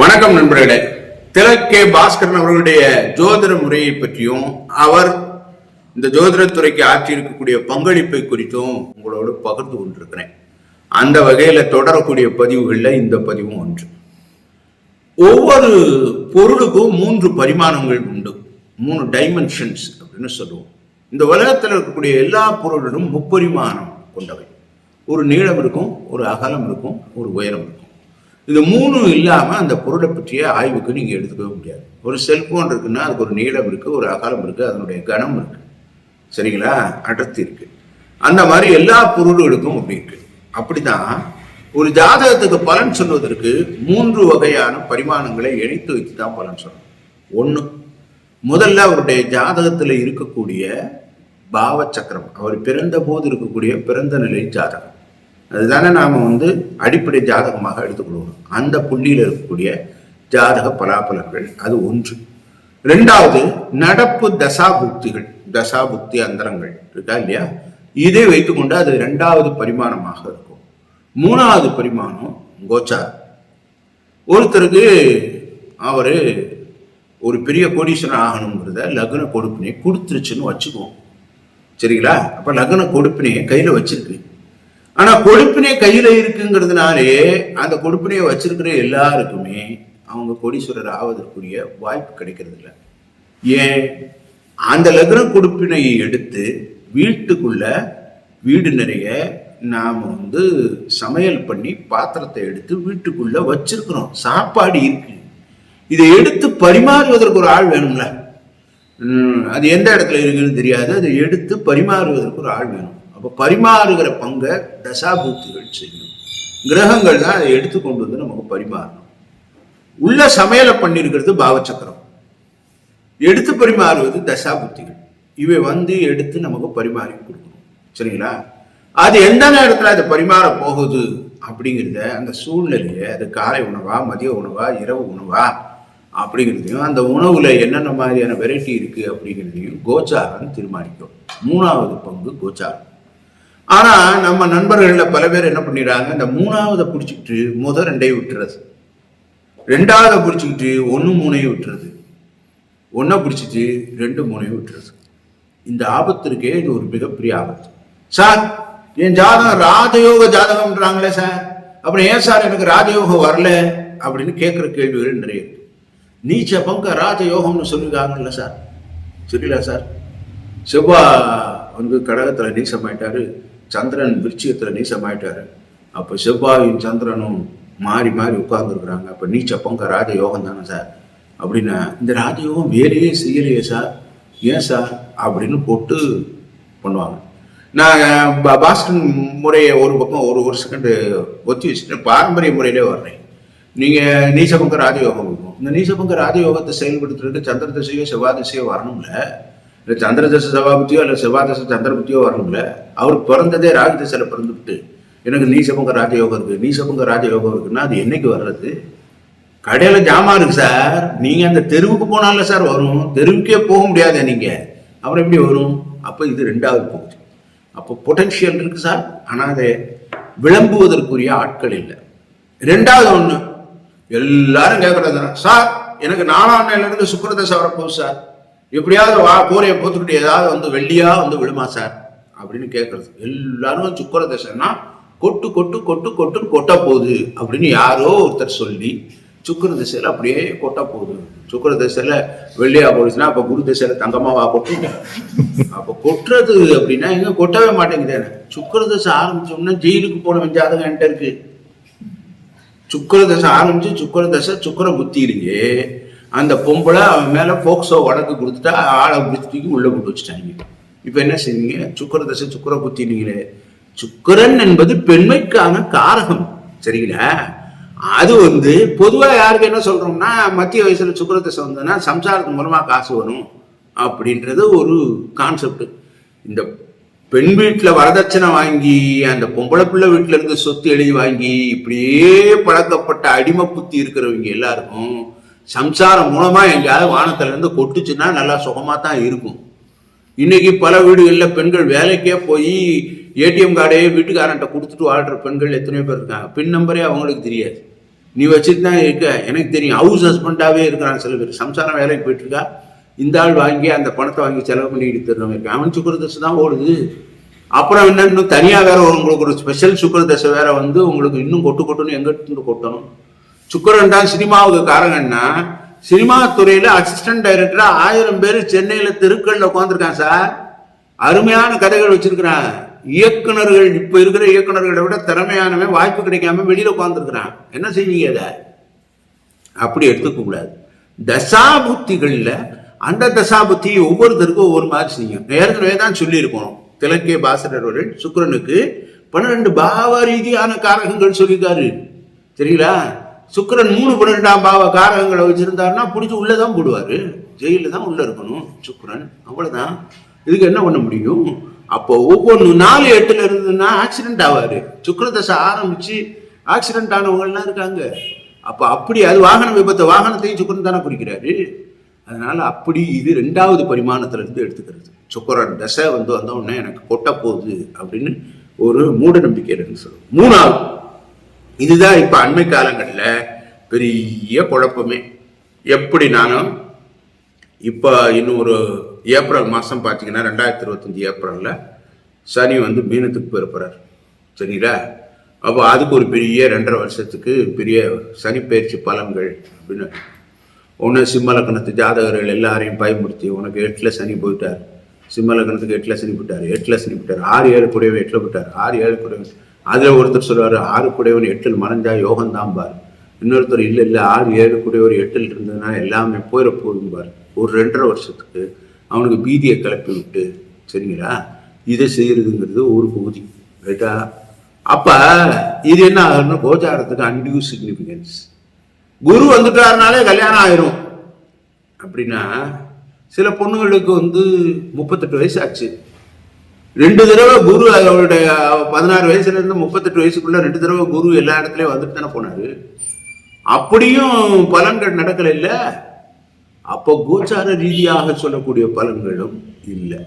வணக்கம் நண்பர்களே. திலக்கே பாஸ்கரன் அவர்களுடைய ஜோதிட முறையை பற்றியும் அவர் இந்த ஜோதிடத்துறைக்கு ஆற்றி இருக்கக்கூடிய பங்களிப்பை குறித்தும் உங்களோடு பகிர்ந்து கொண்டிருக்கிறேன். அந்த வகையில் தொடரக்கூடிய பதிவுகளில் இந்த பதிவும் ஒன்று. ஒவ்வொரு பொருளுக்கும் மூன்று பரிமாணங்கள் உண்டு. மூணு டைமென்ஷன்ஸ் அப்படின்னு சொல்லுவோம். இந்த உலகத்தில் இருக்கக்கூடிய எல்லா பொருளிலும் முப்பரிமாணம் கொண்டவை. ஒரு நீளம் இருக்கும் ஒரு அகலம் இருக்கும் ஒரு உயரம் இருக்கும். இது மூணும் இல்லாமல் அந்த பொருளை பற்றிய ஆய்வுக்கு நீங்கள் எடுத்துக்கவே முடியாது. ஒரு செல்ஃபோன் இருக்குன்னா அதுக்கு ஒரு நீளம் இருக்குது ஒரு அகலம் இருக்குது அதனுடைய கனம் இருக்குது சரிங்களா? அடர்த்தி இருக்குது அந்த மாதிரி எல்லா பொருள்களுக்கும் அப்படி இருக்கு. அப்படிதான் ஒரு ஜாதகத்துக்கு பலன் சொல்வதற்கு மூன்று வகையான பரிமாணங்களை இணைத்து வைத்து தான் பலன் சொல்லணும். ஒன்று முதல்ல அவருடைய ஜாதகத்தில் இருக்கக்கூடிய பாவ சக்கரம் அவர் பிறந்த போது இருக்கக்கூடிய பிறந்த நிலை ஜாதகம். அதுதானே நாம் வந்து அடிப்படை ஜாதகமாக எடுத்துக்கொள்வோம். அந்த புள்ளியில் இருக்கக்கூடிய ஜாதக பலாபலங்கள் அது ஒன்று. ரெண்டாவது நடப்பு தசாபுக்திகள் தசாபுக்தி அந்தரங்கள் இருக்கா இல்லையா? இதை வைத்துக்கொண்டு அது ரெண்டாவது பரிமாணமாக இருக்கும். மூணாவது பரிமாணம் கோச்சார் ஒருத்தருக்கு அவர் ஒரு பெரிய கோடீஸ்வரன் ஆகணுங்கிறத லக்ன கொடுப்பினை கொடுத்துருச்சுன்னு வச்சுக்குவோம். சரிங்களா? அப்போ லக்ன கொடுப்பினையை கையில் வச்சிருக்கு. ஆனா கொடுப்பினை கையில இருக்குங்கிறதுனாலே அந்த கொடுப்பினையை வச்சிருக்கிற எல்லாருக்குமே அவங்க கோடீஸ்வரர் ஆவதற்குரிய வாய்ப்பு கிடைக்கிறது இல்லை ஏன்? அந்த லக்னம் கொடுப்பினையை எடுத்து வீட்டுக்குள்ள வீடு நிறைய நாம் வந்து சமையல் பண்ணி பாத்திரத்தை எடுத்து வீட்டுக்குள்ள வச்சிருக்கிறோம். சாப்பாடு இருக்கு. இதை எடுத்து பரிமாறுவதற்கு ஒரு ஆள் வேணும்ல. அது எந்த இடத்துல இருக்குன்னு தெரியாது. அதை எடுத்து பரிமாறுவதற்கு ஒரு ஆள் வேணும். அப்போ பரிமாறுகிற பங்கை தசாபூர்த்திகள் செய்யும் கிரகங்கள் தான் அதை எடுத்து கொண்டு வந்து நமக்கு பரிமாறணும். உள்ள சமையலை பண்ணியிருக்கிறது பாவச்சக்கரம். எடுத்து பரிமாறுவது தசாபுத்திகள் இவை வந்து எடுத்து நமக்கு பரிமாறி கொடுக்கணும். சரிங்களா? அது எந்த நேரத்தில் அது பரிமாற போகுது அப்படிங்கிறத அந்த சூழ்நிலையை அது காலை உணவா மதிய உணவா இரவு உணவா அப்படிங்கிறதையும் அந்த உணவுல என்னென்ன மாதிரியான வெரைட்டி இருக்கு அப்படிங்கிறதையும் கோச்சாரம் தீர்மானிக்கும். மூணாவது பங்கு கோச்சாரம். ஆனால் நம்ம நண்பர்களில் பல பேர் என்ன பண்ணிடுறாங்க? இந்த மூணாவதை பிடிச்சிக்கிட்டு முத ரெண்டையும் விட்டுறது. ரெண்டாவதை பிடிச்சிக்கிட்டு ஒன்று மூணையும் விட்டுறது. ஒன்றை பிடிச்சிட்டு ரெண்டு மூணையும் விட்டுறது. இந்த ஆபத்து இருக்கே இது ஒரு மிகப்பெரிய ஆபத்து. சார் என் ஜாதகம் ராஜயோக ஜாதகம்ன்றாங்களே சார். அப்புறம் ஏன் சார் எனக்கு ராஜயோகம் வரல? அப்படின்னு கேட்குற கேள்விகள் நிறைய இருக்கு. நீச்ச பங்க ராஜயோகம்னு சொல்லிருக்காங்கல்ல சார். சரிங்களா சார்? செவ்வா வந்து கடகத்தில் நீசமாயிட்டாரு சந்திரன் விருச்சிகத்தில் நீசமாயிட்டாரு. அப்போ செவ்வாயும் சந்திரனும் மாறி மாறி உட்கார்ந்துருக்குறாங்க. அப்போ நீச்ச பங்க ராஜயோகம் தானே சார்? அப்படின்னா இந்த ராஜயோகம் வேலையே செய்யலையே சார். ஏன் சார்? அப்படின்னு போட்டு பண்ணுவாங்க. நான் பாஸ்டன் முறையை ஒரு பக்கம் ஒரு ஒரு செகண்டு ஒத்தி வச்சுட்டு பாரம்பரிய முறையிலே வர்றேன். நீங்கள் நீசபங்க ராஜயோகம் இருக்கும். இந்த நீசபங்க ராஜயோகத்தை செயல்படுத்துறதுக்கு சந்திர திசையோ செவ்வாய் திசையோ வரணும்ல. இல்லை சந்திர தசை சபாபதியோ இல்லை செவ்வாய் தசை சந்திரபத்தியோ வரணும்ல. அவர் பிறந்ததே ராகு தசையில் பிறந்துவிட்டு எனக்கு நீசபங்க ராஜயோகம் இருக்கு நீசபங்க ராஜயோகம் இருக்குன்னா அது என்னைக்கு வர்றது? கடையில் ஜாமான் இருக்கு சார். நீங்கள் அந்த தெருவுக்கு போனால சார் வரும். தெருவுக்கே போக முடியாது நீங்கள் அப்புறம் எப்படி வரும்? அப்போ இது ரெண்டாவது போகுது. அப்போ பொட்டென்ஷியல் இருக்குது சார். ஆனால் அதை விளம்புவதற்குரிய ஆட்கள் இல்லை. ரெண்டாவது ஒன்று எல்லாரும் கேட்குறது சார் எனக்கு நாலாம் நிலையிலேருந்து சுக்கரதசை வரப்போகுது சார். எப்படியாவது வா கூரையை போத்துக்கிட்டு ஏதாவது வந்து வெள்ளியா வந்து விழுமா சார்? அப்படின்னு கேட்கறது எல்லாரும் சுக்கரதசைன்னா கொட்டு கொட்டு கொட்டு கொட்டுன்னு கொட்ட போகுது அப்படின்னு யாரோ ஒருத்தர் சொல்லி சுக்கர திசையில் அப்படியே கொட்ட போகுது. சுக்கர திசையில் வெள்ளியா போடுச்சுன்னா அப்போ குரு திசையில் தங்கமாவா கொட்டும் அப்போ கொட்டுறது அப்படின்னா எங்க கொட்டவே மாட்டேங்குது சுக்கர தசை ஆரம்பிச்சோம்னா ஜெயிலுக்கு போன ஜாதகம் என்கிட்ட இருக்கு. சுக்கர தசை ஆரம்பிச்சு சுக்கர தசை சுக்கர புத்தியிலேயே அந்த பொம்பளை அவன் மேல போக்சோ வழக்கு கொடுத்துட்டா ஆளை பிடிச்சி உள்ள கொண்டு வச்சுட்டாங்க. இப்ப என்ன செய்வீங்க சுக்கர தசை சுக்கர புத்தினீங்களே சுக்கரன் என்பது பெண்மைக்கான காரகம். சரிங்களா? அது வந்து பொதுவா யாருக்கு என்ன சொல்றோம்னா மத்திய வயசுல சுக்கர தசை வந்ததுன்னா சம்சாரத்து மூலமா காசு வரும் அப்படின்றது ஒரு கான்செப்ட் இந்த பெண் வீட்டில் வரதட்சணை வாங்கி அந்த பொம்பளை பிள்ளை வீட்டில் இருந்து சொத்து எழுதி வாங்கி இப்படியே பழக்கப்பட்ட அடிமை புத்தி இருக்கிறவங்க எல்லாருக்கும் சம்சாரம் மூலமா எங்கேயாவது வானத்திலிருந்து கொட்டுச்சுன்னா நல்லா சுகமா தான் இருக்கும். இன்னைக்கு பல வீடுகளில் பெண்கள் வேலைக்கே போய் ஏடிஎம் கார்டே வீட்டுக்காரன்ட்ட கொடுத்துட்டு வாழ்கிற பெண்கள் எத்தனையோ பேர் இருக்காங்க. பின் நம்பரே அவங்களுக்கு தெரியாது. நீ வச்சுட்டு தான் இருக்க. எனக்கு தெரியும். ஹவுஸ் ஹஸ்பண்டாகவே இருக்கிறான் சில பேர். சம்சாரம் வேலைக்கு போயிட்டுருக்கா. இந்த ஆள் வாங்கி அந்த பணத்தை வாங்கி செலவு பண்ணிக்கிட்டு தருவாங்க இருக்கு அவன் சுக்கரதசை தான் ஓடுது. அப்புறம் என்ன இன்னும் தனியாக வேற உங்களுக்கு ஒரு ஸ்பெஷல் சுக்கரதசை வேற வந்து உங்களுக்கு இன்னும் கொட்டு கொட்டுன்னு எங்கிட்டு கொட்டணும். சுக்கரன் தான் சினிமாவுக்கு காரங்கன்னா சினிமா துறையில அசிஸ்டன்ட் டைரக்டரா ஆயிரம் பேர் சென்னையில தெருக்களில் உட்காந்துருக்கான் சார். அருமையான கதைகள் வச்சிருக்கிறான் இயக்குனர்கள் இப்ப இருக்கிற இயக்குனர்களை விட திறமையானவன் வாய்ப்பு கிடைக்காம வெளியில உட்காந்துருக்கிறான் என்ன செய்வீங்க அதை? அப்படி எடுத்துக்க கூடாது. அந்த தசாபுத்தி ஒவ்வொருத்தருக்கும் ஒவ்வொரு மாதிரி செய்யும். ஏற்கனவே தான் சொல்லியிருக்கோம். திலக்கிய பாசரர் அவர்கள் சுக்கரனுக்கு பன்னிரெண்டு பாவ ரீதியான காரகங்கள் சொல்லியிருக்காரு. சரிங்களா? சுக்கிரன் மூணு பன்னிரெண்டாம் பாவ காரகங்களை வச்சிருந்தாருன்னா பிடிச்சி உள்ளதான் போடுவாரு. ஜெயில தான் உள்ள இருக்கணும் சுக்கரன். அவ்வளவுதான். இதுக்கு என்ன பண்ண முடியும்? அப்போ ஒவ்வொன்று நாலு எட்டுல இருந்ததுன்னா ஆக்சிடென்ட் ஆவாரு. சுக்கிரதசை ஆரம்பிச்சு ஆக்சிடென்ட் ஆனவங்கள்லாம் இருக்காங்க. அப்போ அப்படி அது வாகன விபத்து வாகனத்தையும் சுக்கரன் தானே குறிக்கிறாரு. அதனால அப்படி இது ரெண்டாவது பரிமாணத்துல இருந்து எடுத்துக்கிறது. சுக்கரன் தசை வந்து வந்த உடனே எனக்கு கொட்ட போகுது அப்படின்னு ஒரு மூட நம்பிக்கை இருக்கு சொல்லுவோம். மூணாவது. இதுதான் இப்போ அண்மை காலங்களில் பெரிய குழப்பமே. எப்படி நானும் இப்போ இன்னும் ஒரு ஏப்ரல் மாதம் பார்த்தீங்கன்னா ரெண்டாயிரத்தி இருபத்தஞ்சி ஏப்ரலில் சனி வந்து மீனத்துக்கு போயிருப்பார். சரிங்களா? அப்போ அதுக்கு ஒரு பெரிய ரெண்டரை வருஷத்துக்கு பெரிய சனி பயிற்சி பலன்கள் அப்படின்னு. ஒன்று சிம்மலக்கணத்து ஜாதகர்கள் எல்லாரையும் பயமுறுத்தி உனக்கு எட்டில் சனி போயிட்டார். சிம்மலக்கணத்துக்கு எட்டில் சனி போயிட்டார் எட்டில் சனி போயிட்டார். ஆறு ஏழு கூடவே எட்டில் போயிட்டார். ஆறு ஏழு கூடவே அதில் ஒருத்தர் சொல்லுவார் ஆறு கூடையவர் எட்டில் மறைஞ்சா யோகம்தான் பார். இன்னொருத்தர் இல்லை இல்லை ஆறு ஏழு கூடையவர் எட்டில் இருந்ததுன்னா எல்லாமே போயிட போகும்பார் ஒரு ரெண்டரை வருஷத்துக்கு அவனுக்கு பீதியை கிளப்பி விட்டு சரிங்களா? இதை செய்கிறதுங்கிறது ஒரு பகுதி ரைட்டா அப்போ இது என்ன ஆகுதுன்னா கோச்சாரத்துக்கு அன்டியூ சிக்னிஃபிகன்ஸ் குரு வந்துட்டாருனாலே கல்யாணம் ஆயிரும். அப்படின்னா சில பொண்ணுங்களுக்கு வந்து முப்பத்தெட்டு வயசு ஆச்சு. ரெண்டு தடவை குரு அவருடைய பதினாறு வயசுல இருந்து முப்பத்தெட்டு வயசுக்குள்ள ரெண்டு தடவை குரு எல்லா இடத்துலயும் வந்துட்டு தானே போனாரு. அப்படியும் பலன்கள் நடக்கல இல்ல? அப்போ கோச்சார ரீதியாக சொல்லக்கூடிய பலன்களும் இல்லை.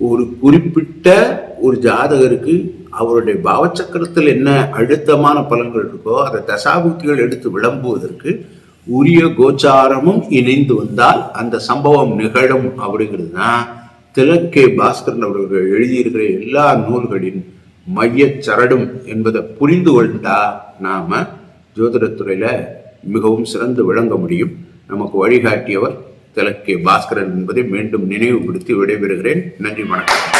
ஒரு குறிப்பிட்ட ஒரு ஜாதகருக்கு அவருடைய பாவச்சக்கரத்தில் என்ன அழுத்தமான பலன்கள் இருக்கோ அதை தசாபுக்திகள் எடுத்து விளம்புவதற்கு உரிய கோச்சாரமும் இணைந்து வந்தால் அந்த சம்பவம் நிகழும் அப்படிங்கிறது தான் திலக்கே பாஸ்கரன் அவர்கள் எழுதியிருக்கிற எல்லா நூல்களின் மையச் சரடும் என்பதை புரிந்து கொண்டா நாம ஜோதிடத்துறையில மிகவும் சிறந்து விளங்க முடியும். நமக்கு வழிகாட்டியவர் திலக்கே பாஸ்கரன் என்பதை மீண்டும் நினைவுபடுத்தி விடைபெறுகிறேன். நன்றி வணக்கம்.